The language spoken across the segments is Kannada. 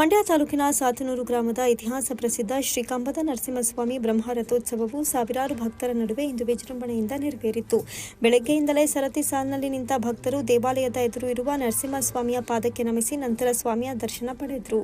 ಮಂಡ್ಯ ತಾಲೂಕಿನ ಸಾತನೂರು ಗ್ರಾಮದ ಇತಿಹಾಸ ಪ್ರಸಿದ್ಧ ಶ್ರೀ ಕಂಬದ ನರಸಿಂಹಸ್ವಾಮಿ ಬ್ರಹ್ಮರಥೋತ್ಸವವು ಸಾವಿರಾರು ಭಕ್ತರ ನಡುವೆ ಇಂದು ವಿಜೃಂಭಣೆಯಿಂದ ನೆರವೇರಿತು. ಬೆಳಗ್ಗೆಯಿಂದಲೇ ಸರತಿ ಸಾಲಿನಲ್ಲಿ ನಿಂತ ಭಕ್ತರು ದೇವಾಲಯದ ಎದುರು ಇರುವ ನರಸಿಂಹಸ್ವಾಮಿಯ ಪಾದಕ್ಕೆ ನಮಿಸಿ ನಂತರ ಸ್ವಾಮಿಯ ದರ್ಶನ ಪಡೆದರು.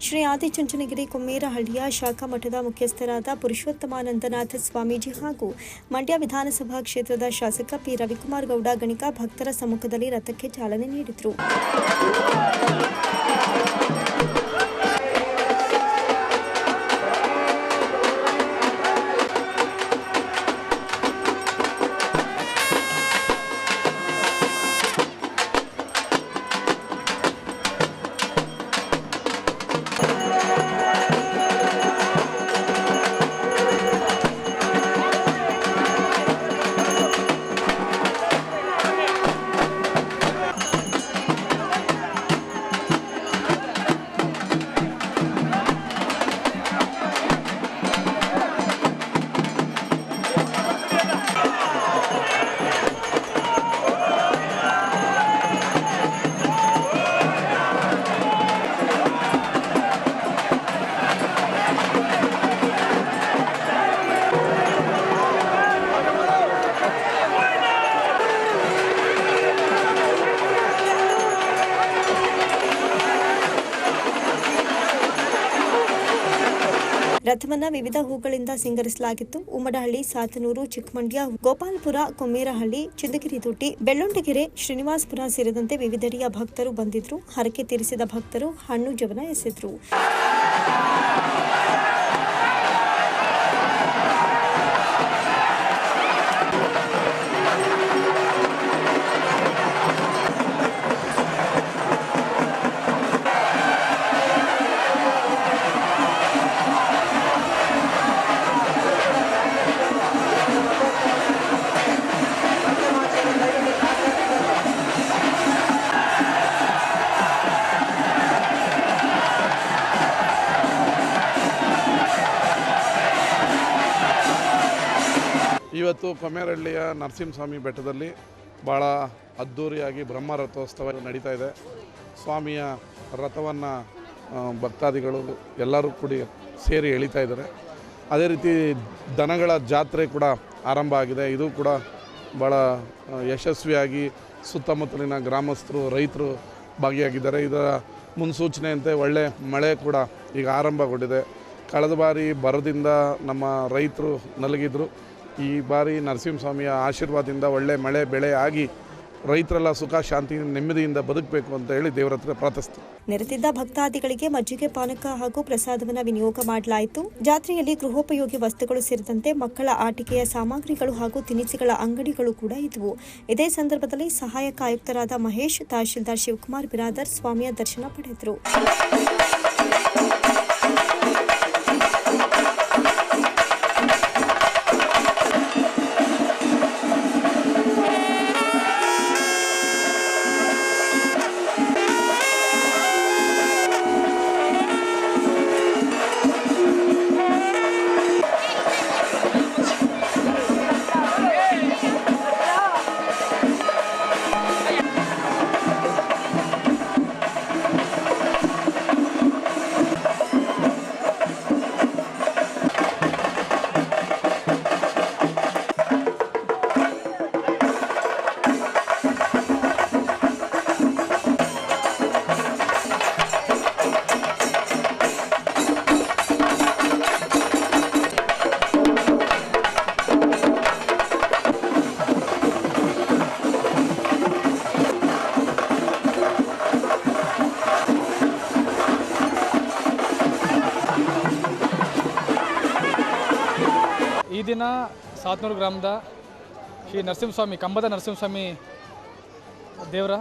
ಶ್ರೀ ಆದಿಚುಂಚನಗಿರಿ ಕುಮ್ಮೇರಹಳ್ಳಿಯ ಶಾಖಾ ಮಠದ ಮುಖ್ಯಸ್ಥರಾದ ಪುರುಷೋತ್ತಮಾನಂದನಾಥ ಸ್ವಾಮೀಜಿ ಹಾಗೂ ಮಂಡ್ಯ ವಿಧಾನಸಭಾ ಕ್ಷೇತ್ರದ ಶಾಸಕ ಪಿ. ರವಿಕುಮಾರ್ ಗೌಡ ಗಣಿಕ ಭಕ್ತರ ಸಮ್ಮುಖದಲ್ಲಿ ರಥಕ್ಕೆ ಚಾಲನೆ ನೀಡಿದರು. ರಥವನ್ನ ವಿವಿಧ ಹೂಗಳಿಂದ ಸಿಂಗರಿಸಲಾಗಿತ್ತು. ಉಮ್ಮಡಹಳ್ಳಿ, ಸಾತನೂರು, ಚಿಕ್ಕಮಂಡ್ಯ, ಗೋಪಾಲ್ಪುರ, ಕೊಮ್ಮೇರಹಳ್ಳಿ ದುಟ್ಟಿ ಬೆಳ್ಳೊಂಡಗೆರೆ, ಶ್ರೀನಿವಾಸಪುರ ಸೇರಿದಂತೆ ವಿವಿಧೆಡೆಯ ಭಕ್ತರು ಬಂದಿದ್ರು. ಹರಕೆ ತೀರಿಸಿದ ಭಕ್ತರು ಹಣ್ಣು ಜವನ ಎಸೆದ್ರು. ಇವತ್ತು ನರಸಿಂಹ ನರಸಿಂಹಸ್ವಾಮಿ ಬೆಟ್ಟದಲ್ಲಿ ಭಾಳ ಅದ್ಧೂರಿಯಾಗಿ ಬ್ರಹ್ಮ ರಥೋತ್ಸವ ನಡೀತಾ ಇದೆ. ಸ್ವಾಮಿಯ ರಥವನ್ನು ಭಕ್ತಾದಿಗಳು ಎಲ್ಲರೂ ಕೂಡಿ ಸೇರಿ ಎಳಿತಾ ಇದ್ದಾರೆ. ಅದೇ ರೀತಿ ದನಗಳ ಜಾತ್ರೆ ಕೂಡ ಆರಂಭ ಆಗಿದೆ. ಇದು ಕೂಡ ಭಾಳ ಯಶಸ್ವಿಯಾಗಿ ಸುತ್ತಮುತ್ತಲಿನ ಗ್ರಾಮಸ್ಥರು, ರೈತರು ಭಾಗಿಯಾಗಿದ್ದಾರೆ. ಇದರ ಮುನ್ಸೂಚನೆಯಂತೆ ಒಳ್ಳೆ ಮಳೆ ಕೂಡ ಈಗ ಆರಂಭಗೊಂಡಿದೆ. ಕಳೆದ ಬಾರಿ ಬರದಿಂದ ನಮ್ಮ ರೈತರು ನಲಗಿದ್ರು. ಈ ಬಾರಿ ನರಸಿಂಹಸ್ವಾಮಿಯ ಆಶೀರ್ವಾದದಿಂದ ಒಳ್ಳೆ ಮಳೆ, ಬೆಳೆ ಆಗಿ ರೈತರೆಲ್ಲ ಸುಖ, ಶಾಂತಿ, ನೆಮ್ಮದಿಯಿಂದ ಬದುಕಬೇಕು ಅಂತ ಹೇಳಿ ದೇವರ ಹತ್ರ ಪ್ರಾರ್ಥಿಸ್ತೀವಿ. ನೆರೆದಿದ್ದ ಭಕ್ತಾದಿಗಳಿಗೆ ಮಜ್ಜಿಗೆ, ಪಾನಕ ಹಾಗೂ ಪ್ರಸಾದವನ್ನು ವಿನಿಯೋಗ ಮಾಡಲಾಯಿತು. ಜಾತ್ರೆಯಲ್ಲಿ ಗೃಹೋಪಯೋಗಿ ವಸ್ತುಗಳು ಸೇರಿದಂತೆ ಮಕ್ಕಳ ಆಟಿಕೆಯ ಸಾಮಗ್ರಿಗಳು ಹಾಗೂ ತಿನಿಸುಗಳ ಅಂಗಡಿಗಳು ಕೂಡ ಇದ್ವು. ಇದೇ ಸಂದರ್ಭದಲ್ಲಿ ಸಹಾಯಕ ಆಯುಕ್ತರಾದ ಮಹೇಶ್, ತಹಶೀಲ್ದಾರ್ ಶಿವಕುಮಾರ್, ಬಿರಾದರ್ ಸ್ವಾಮಿಯ ದರ್ಶನ ಪಡೆದರು. ದಿನ ಸಾತ್ನೂರು ಗ್ರಾಮದ ಶ್ರೀ ನರಸಿಂಹಸ್ವಾಮಿ, ಕಂಬದ ನರಸಿಂಹಸ್ವಾಮಿ ದೇವರ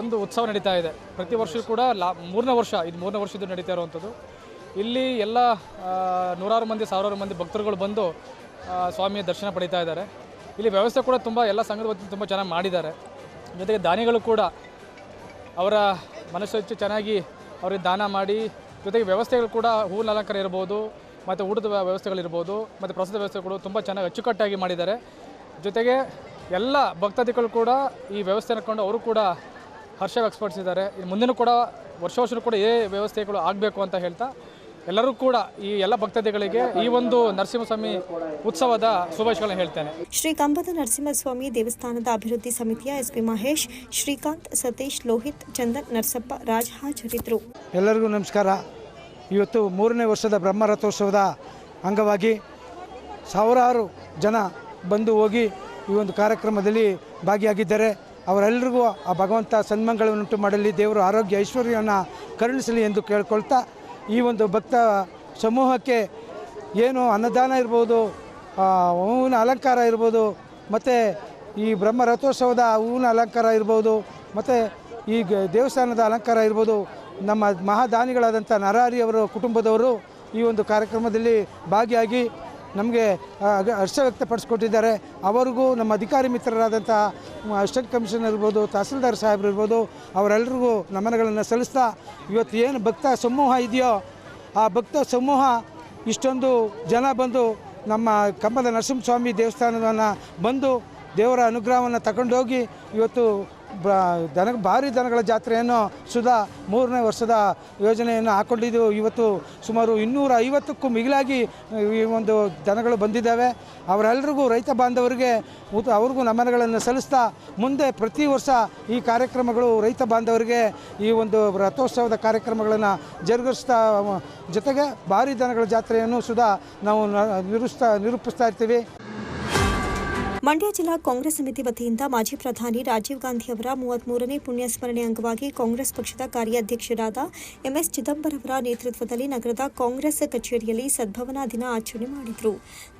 ಒಂದು ಉತ್ಸವ ನಡೀತಾ ಇದೆ. ಪ್ರತಿ ವರ್ಷ ಕೂಡ ಲಾ, ಮೂರನೇ ವರ್ಷ, ಇದು ಮೂರನೇ ವರ್ಷದ್ದು ನಡೀತಾ ಇರುವಂಥದ್ದು. ಇಲ್ಲಿ ಎಲ್ಲ ನೂರಾರು ಮಂದಿ, ಸಾವಿರಾರು ಮಂದಿ ಭಕ್ತರುಗಳು ಬಂದು ಸ್ವಾಮಿಯ ದರ್ಶನ ಪಡೀತಾ ಇದ್ದಾರೆ. ಇಲ್ಲಿ ವ್ಯವಸ್ಥೆ ಕೂಡ ತುಂಬ, ಎಲ್ಲ ಸಂಘದ ವತಿಯಿಂದ ತುಂಬ ಚೆನ್ನಾಗಿ ಮಾಡಿದ್ದಾರೆ. ಜೊತೆಗೆ ದಾನಿಗಳು ಕೂಡ ಅವರ ಮನಸ್ಸು ಚೆನ್ನಾಗಿ ಅವರಿಗೆ ದಾನ ಮಾಡಿ, ಜೊತೆಗೆ ವ್ಯವಸ್ಥೆಗಳು ಕೂಡ ಹೂವಿನ ಅಲಂಕಾರ ಇರ್ಬೋದು ಮತ್ತು ಊಟದ ವ್ಯ- ವ್ಯವಸ್ಥೆಗಳಿರ್ಬೋದು ಮತ್ತು ಪ್ರಸಾದ ವ್ಯವಸ್ಥೆಗಳು ತುಂಬ ಚೆನ್ನಾಗಿ ಅಚ್ಚುಕಟ್ಟಾಗಿ ಮಾಡಿದ್ದಾರೆ. ಜೊತೆಗೆ ಎಲ್ಲ ಭಕ್ತಾದಿಗಳು ಕೂಡ ಈ ವ್ಯವಸ್ಥೆ ಕಂಡು ಅವರು ಕೂಡ ಹರ್ಷ ವ್ಯಕ್ತಪಡಿಸಿದ್ದಾರೆ. ಇನ್ನು ಮುಂದಿನ ಕೂಡ ವರ್ಷ ವರ್ಷನೂ ಕೂಡ ಏ ವ್ಯವಸ್ಥೆಗಳು ಆಗಬೇಕು ಅಂತ ಹೇಳ್ತಾ ಎಲ್ಲರೂ ಕೂಡ ಈ ಎಲ್ಲ ಭಕ್ತಾದಿಗಳಿಗೆ ಈ ಒಂದು ನರಸಿಂಹಸ್ವಾಮಿ ಉತ್ಸವದ ಶುಭಾಶಯಗಳನ್ನು ಹೇಳ್ತೇನೆ. ಶ್ರೀ ಕಂಬದ ನರಸಿಂಹಸ್ವಾಮಿ ದೇವಸ್ಥಾನದ ಅಭಿವೃದ್ಧಿ ಸಮಿತಿಯ ಎಸ್ಪಿ ಮಹೇಶ್ ಶ್ರೀಕಾಂತ್ ಸತೀಶ್ ಲೋಹಿತ್ ಚಂದನ್ ನರಸಪ್ಪ ರಾಜ್ ಹಾಜರಿದ್ರು ಎಲ್ಲರಿಗೂ ನಮಸ್ಕಾರ. ಇವತ್ತು ಮೂರನೇ ವರ್ಷದ ಬ್ರಹ್ಮರಥೋತ್ಸವದ ಅಂಗವಾಗಿ ಸಾವಿರಾರು ಜನ ಬಂದು ಹೋಗಿ ಈ ಒಂದು ಕಾರ್ಯಕ್ರಮದಲ್ಲಿ ಭಾಗಿಯಾಗಿದ್ದಾರೆ. ಅವರೆಲ್ಲರಿಗೂ ಆ ಭಗವಂತ ಸನ್ಮಂಗಳವನ್ನುಂಟು ಮಾಡಲಿ, ದೇವರು ಆರೋಗ್ಯ ಐಶ್ವರ್ಯವನ್ನು ಕರುಣಿಸಲಿ ಎಂದು ಕೇಳ್ಕೊಳ್ತಾ ಈ ಒಂದು ಭಕ್ತ ಸಮೂಹಕ್ಕೆ ಏನು ಅನ್ನದಾನ ಇರ್ಬೋದು ಹೂವಿನ ಅಲಂಕಾರ ಇರ್ಬೋದು, ಮತ್ತು ಈ ಬ್ರಹ್ಮ ರಥೋತ್ಸವದ ಹೂವಿನ ಅಲಂಕಾರ ಇರ್ಬೋದು, ಮತ್ತು ಈ ದೇವಸ್ಥಾನದ ಅಲಂಕಾರ ಇರ್ಬೋದು ನಮ್ಮ ಮಹಾದಾನಿಗಳಾದಂಥ ನರಾರಿ ಅವರ ಕುಟುಂಬದವರು ಈ ಒಂದು ಕಾರ್ಯಕ್ರಮದಲ್ಲಿ ಭಾಗಿಯಾಗಿ ನಮಗೆ ಹರ್ಷ ವ್ಯಕ್ತಪಡಿಸ್ಕೊಟ್ಟಿದ್ದಾರೆ. ಅವರಿಗೂ ನಮ್ಮ ಅಧಿಕಾರಿ ಮಿತ್ರರಾದಂಥ ಅಸಿಸ್ಟೆಂಟ್ ಕಮಿಷನರ್ ಇರ್ಬೋದು, ತಹಸೀಲ್ದಾರ್ ಸಾಹೇಬ್ರು ಇರ್ಬೋದು ಅವರೆಲ್ಲರಿಗೂ ನಮನಗಳನ್ನು ಸಲ್ಲಿಸ್ತಾ, ಇವತ್ತು ಏನು ಭಕ್ತ ಸಮೂಹ ಇದೆಯೋ, ಆ ಭಕ್ತ ಸಮೂಹ ಇಷ್ಟೊಂದು ಜನ ಬಂದು ನಮ್ಮ ಕಂಬದ ನರಸಿಂಹಸ್ವಾಮಿ ದೇವಸ್ಥಾನವನ್ನು ಬಂದು ದೇವರ ಅನುಗ್ರಹವನ್ನು ತಗೊಂಡೋಗಿ ಇವತ್ತು ಬ ದನ, ಭಾರಿ ದನಗಳ ಜಾತ್ರೆಯನ್ನು ಸುಧಾ ಮೂರನೇ ವರ್ಷದ ಯೋಜನೆಯನ್ನು ಹಾಕ್ಕೊಂಡಿದ್ದು ಇವತ್ತು ಸುಮಾರು ಇನ್ನೂರ ಐವತ್ತಕ್ಕೂ ಮಿಗಿಲಾಗಿ ಈ ಒಂದು ದನಗಳು ಬಂದಿದ್ದಾವೆ. ಅವರೆಲ್ಲರಿಗೂ ರೈತ ಬಾಂಧವರಿಗೆ ಅವ್ರಿಗೂ ನಮನಗಳನ್ನು ಸಲ್ಲಿಸ್ತಾ ಮುಂದೆ ಪ್ರತಿ ವರ್ಷ ಈ ಕಾರ್ಯಕ್ರಮಗಳು ರೈತ ಬಾಂಧವರಿಗೆ ಈ ಒಂದು ರಥೋತ್ಸವದ ಕಾರ್ಯಕ್ರಮಗಳನ್ನು ಜರುಗಿಸ್ತಾ, ಜೊತೆಗೆ ಭಾರಿ ದನಗಳ ಜಾತ್ರೆಯನ್ನು ಸುಧಾ ನಾವು ನಿರೂಪಿಸ್ತಾ ನಿರೂಪಿಸ್ತಾ ಇರ್ತೀವಿ. ಮಂಡ್ಯ ಜಿಲ್ಲಾ ಕಾಂಗ್ರೆಸ್ ಸಮಿತಿ ವತಿಯಿಂದ ಮಾಜಿ ಪ್ರಧಾನಿ ರಾಜೀವ್ ಗಾಂಧಿ ಅವರ ಮೂವತ್ಮೂರನೇ ಪುಣ್ಯಸ್ಮರಣೆ ಅಂಗವಾಗಿ ಕಾಂಗ್ರೆಸ್ ಪಕ್ಷದ ಕಾರ್ಯಾಧ್ಯಕ್ಷರಾದ ಎಂಎಸ್ ಚಿದಂಬರ ಅವರ ನೇತೃತ್ವದಲ್ಲಿ ನಗರದ ಕಾಂಗ್ರೆಸ್ ಕಚೇರಿಯಲ್ಲಿ ಸದ್ಭಾವನಾ ದಿನ ಆಚರಣೆ ಮಾಡಿದರು.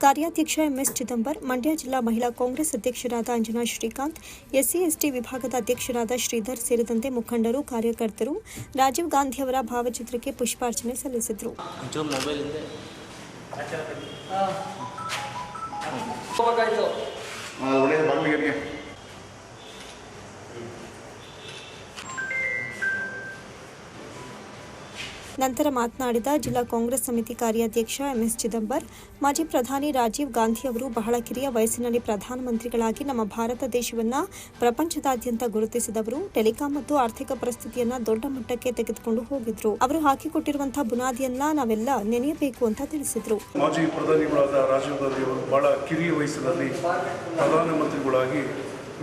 ಕಾರ್ಯಾಧ್ಯಕ್ಷ ಎಂಎಸ್ ಚಿದಂಬರ್ ಮಂಡ್ಯ ಜಿಲ್ಲಾ ಮಹಿಳಾ ಕಾಂಗ್ರೆಸ್ ಅಧ್ಯಕ್ಷರಾದ ಅಂಜನಾ ಶ್ರೀಕಾಂತ್ ಎಸ್ಸಿ ಎಸ್ಟಿ ವಿಭಾಗದ ಅಧ್ಯಕ್ಷರಾದ ಶ್ರೀಧರ್ ಸೇರಿದಂತೆ ಮುಖಂಡರು ಕಾರ್ಯಕರ್ತರು ರಾಜೀವ್ ಗಾಂಧಿ ಅವರ ಭಾವಚಿತ್ರಕ್ಕೆ ಪುಷ್ಪಾರ್ಚನೆ ಸಲ್ಲಿಸಿದರು. ಒಂಚೂರು உடைய பங்கு ನಂತರ ಮಾತನಾಡಿದ ಜಿಲ್ಲಾ ಕಾಂಗ್ರೆಸ್ ಸಮಿತಿ ಕಾರ್ಯಾಧ್ಯಕ್ಷ ಎಂಎಸ್ ಚಿದಂಬರ್, ಮಾಜಿ ಪ್ರಧಾನಿ ರಾಜೀವ್ ಗಾಂಧಿ ಅವರು ಬಹಳ ಕಿರಿಯ ವಯಸ್ಸಿನಲ್ಲಿ ಪ್ರಧಾನಮಂತ್ರಿಗಳಾಗಿ ನಮ್ಮ ಭಾರತ ದೇಶವನ್ನು ಪ್ರಪಂಚದಾದ್ಯಂತ ಗುರುತಿಸಿದವರು. ಟೆಲಿಕಾಂ ಮತ್ತು ಆರ್ಥಿಕ ಪರಿಸ್ಥಿತಿಯನ್ನ ದೊಡ್ಡ ಮಟ್ಟಕ್ಕೆ ತೆಗೆದುಕೊಂಡು ಹೋಗಿದ್ರು. ಅವರು ಹಾಕಿಕೊಟ್ಟಿರುವಂತಹ ಬುನಾದಿಯನ್ನ ನಾವೆಲ್ಲ ನೆನೆಯಬೇಕು ಅಂತ ತಿಳಿಸಿದ್ರು. ಮಾಜಿ ಪ್ರಧಾನಿಗಳಾದ ರಾಜೀವ್ ಗಾಂಧಿ ಅವರು ಬಹಳ ಕಿರಿಯ ವಯಸ್ಸಿನಲ್ಲಿ ಪ್ರಧಾನಮಂತ್ರಿಗಳಾಗಿ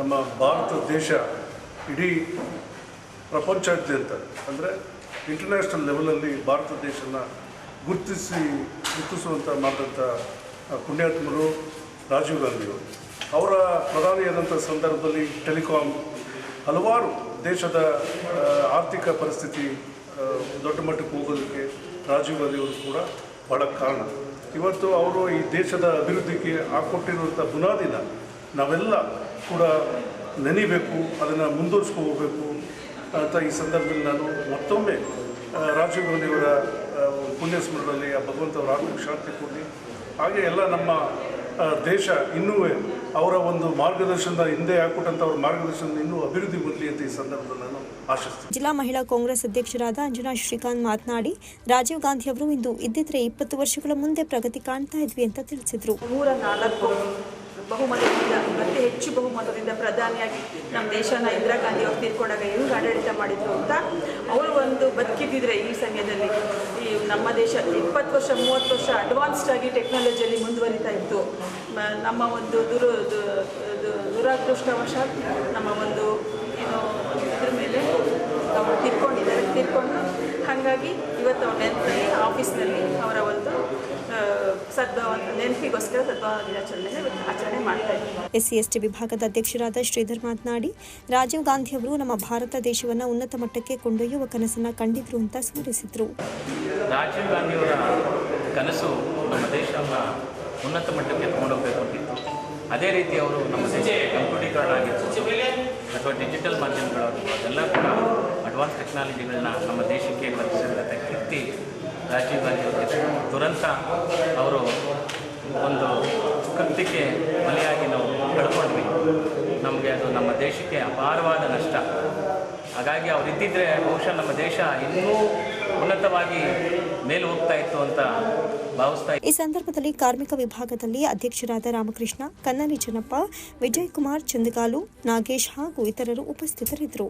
ನಮ್ಮ ಭಾರತ ದೇಶ ಇಡೀ ಪ್ರಪಂಚಾದ್ಯಂತ ಅಂದರೆ ಇಂಟರ್ನ್ಯಾಷನಲ್ ಲೆವೆಲಲ್ಲಿ ಭಾರತ ದೇಶನ ಗುರುತಿಸಿ ಗುರುತಿಸುವಂಥ ಮಾಡಿದಂಥ ಪುಣ್ಯಾತ್ಮರು ರಾಜೀವ್ ಗಾಂಧಿಯವರು. ಅವರ ಪ್ರಧಾನಿಯಾದಂಥ ಸಂದರ್ಭದಲ್ಲಿ ಟೆಲಿಕಾಮ್ ಹಲವಾರು ದೇಶದ ಆರ್ಥಿಕ ಪರಿಸ್ಥಿತಿ ದೊಡ್ಡ ಮಟ್ಟಕ್ಕೆ ಹೋಗೋದಕ್ಕೆ ರಾಜೀವ್ ಗಾಂಧಿಯವರು ಕೂಡ ಭಾಳ ಕಾರಣ. ಇವತ್ತು ಅವರು ಈ ದೇಶದ ಅಭಿವೃದ್ಧಿಗೆ ಹಾಕ್ಕೊಟ್ಟಿರುವಂಥ ಬುನಾದಿನ ನಾವೆಲ್ಲ ಕೂಡ ನೆನಿಬೇಕು, ಅದನ್ನು ಮುಂದುವರಿಸ್ಕೊ ಹೋಗಬೇಕು ಅಂತ ಈ ಸಂದರ್ಭದಲ್ಲಿ ನಾನು ಮತ್ತೊಮ್ಮೆ ರಾಜೀವ್ ಆ, ಪುಣ್ಯ ಸ್ಮರಣೆಯಲ್ಲಿ ಆ ಭಗವಂತವರ ಆತ್ಮಕ್ಕೆ ಶಾಂತಿ ಕೊಡಲಿ ಹಾಗೆ ಎಲ್ಲ ನಮ್ಮ ದೇಶ ಇನ್ನೂ ಅವರ ಒಂದು ಮಾರ್ಗದರ್ಶನದ ಹಿಂದೆ ಹಾಕ್ಕೊಟ್ಟಂಥ ಅವರ ಮಾರ್ಗದರ್ಶನ ಇನ್ನೂ ಅಭಿವೃದ್ಧಿ ಹೊಂದಲಿ ಅಂತ ಈ ಸಂದರ್ಭದಲ್ಲಿ ನಾನು ಆಶಿಸ್ತೀನಿ. ಜಿಲ್ಲಾ ಮಹಿಳಾ ಕಾಂಗ್ರೆಸ್ ಅಧ್ಯಕ್ಷರಾದ ಅಂಜನಾ ಶ್ರೀಕಾಂತ್ ಮಾತನಾಡಿ ರಾಜೀವ್ ಗಾಂಧಿ ಅವರು ಇಂದು ಇದ್ದಿದ್ರೆ ಇಪ್ಪತ್ತು ವರ್ಷಗಳ ಮುಂದೆ ಪ್ರಗತಿ ಕಾಣ್ತಾ ಇದ್ವಿ ಅಂತ ತಿಳಿಸಿದ್ರು. ನೂರ ನಾಲ್ಕು ಬಹುಮತದಿಂದ, ಅತಿ ಹೆಚ್ಚು ಬಹುಮತದಿಂದ ಪ್ರಧಾನಿಯಾಗಿ ನಮ್ಮ ದೇಶನ ಇಂದಿರಾ ಗಾಂಧಿ ಅವ್ರು ತೀರ್ಕೊಂಡಾಗ ಹೆಂಗೆ ಆಡಳಿತ ಮಾಡಿದ್ರು ಅಂತ ಅವರು ಒಂದು ಬದುಕಿದ್ದಿದ್ರೆ ಈ ಸಮಯದಲ್ಲಿ. ಈ ನಮ್ಮ ದೇಶ ಇಪ್ಪತ್ತು ವರ್ಷ, ಮೂವತ್ತು ವರ್ಷ ಅಡ್ವಾನ್ಸ್ಡ್ ಆಗಿ ಟೆಕ್ನಾಲಜಿಯಲ್ಲಿ ಮುಂದುವರಿತಾ ಇತ್ತು. ನಮ್ಮ ಒಂದು ದುರ ದುರಾದೃಷ್ಟವಶ ನಮ್ಮ ಒಂದು ಏನು, ಇದ್ರ ಮೇಲೆ ಅವರು ತೀರ್ಕೊಂಡಿದ್ದಾರೆ, ತೀರ್ಕೊಂಡು ಹಾಗಾಗಿ ಇವತ್ತು ಅವ್ರ ನೆನಪಲ್ಲಿ ಆಫೀಸ್ನಲ್ಲಿ ಅವರ ಒಂದು ಆ, ಎಸ್ ನೆನಪಿಗೋಸ್ಕರ ಸದ್ಭಾವನ ದಿನಾಚರಣೆ ಆಚರಣೆ ಮಾಡ್ತಾ ಇದ್ದೀವಿ ಎಸ್ಸಿ ಎಸ್ಟಿ ವಿಭಾಗದ ಅಧ್ಯಕ್ಷರಾದ ಶ್ರೀಧರ್ ಮಾತನಾಡಿ ರಾಜೀವ್ ಗಾಂಧಿ ಅವರು ನಮ್ಮ ಭಾರತ ದೇಶವನ್ನ ಉನ್ನತ ಮಟ್ಟಕ್ಕೆ ಕೊಂಡೊಯ್ಯುವ ಕನಸನ್ನ ಕಂಡಿದ್ರು ಅಂತ ಸ್ಮರಿಸಿದ್ರು. ರಾಜೀವ್ ಗಾಂಧಿಯವರ ಕನಸು ನಮ್ಮ ದೇಶವನ್ನು ಉನ್ನತ ಮಟ್ಟಕ್ಕೆ ತಗೊಂಡೋಗ್ಬೇಕು ಅಂತಿತ್ತು. ಅದೇ ರೀತಿ ಅವರು ನಮ್ಮ ದೇಶಕ್ಕೆ ಕಂಪ್ಯೂಟೀಕರಣ ಆಗಿರ್ಬೋದು ಅಥವಾ ಡಿಜಿಟಲ್ ಮಾಧ್ಯಮಗಳಾಗಿರ್ಬೋದು ಅದೆಲ್ಲ ಕೂಡ ಅಡ್ವಾನ್ಸ್ ಟೆಕ್ನಾಲಜಿಗಳನ್ನ ನಮ್ಮ ದೇಶಕ್ಕೆ ಪರಿಚಯಿಸಿದಂಥ ಕೀರ್ತಿ ರಾಜೀವ್ ಗಾಂಧಿ ಅವರಿಗೆ. ತುರಂತ ಅವರು ಒಂದು ಕೃತ್ಯಕ್ಕೆ ಬಲಿಯಾಗಿ ನಾವು ಕಳ್ಕೊಂಡ್ವಿ. ನಮಗೆ ಅದು ನಮ್ಮ ದೇಶಕ್ಕೆ ಅಪಾರವಾದ ನಷ್ಟ. ಹಾಗಾಗಿ ಅವ್ರು ಇದ್ದಿದ್ದರೆ ಬಹುಶಃ ನಮ್ಮ ದೇಶ ಇನ್ನೂ ಉನ್ನತವಾಗಿ ಮೇಲೆ ಹೋಗ್ತಾ ಇತ್ತು ಅಂತ ಈ ಸಂದರ್ಭದಲ್ಲಿ ಕಾರ್ಮಿಕ ವಿಭಾಗದಲ್ಲಿ ಅಧ್ಯಕ್ಷರಾದ ರಾಮಕೃಷ್ಣ, ಕನ್ನಡಿ ಜನಪ್ಪ ವಿಜಯ್ ಕುಮಾರ್, ಚಂದಗಾಲು, ನಾಗೇಶ್ ಹಾಗೂ ಇತರರು ಉಪಸ್ಥಿತರಿದ್ದರು.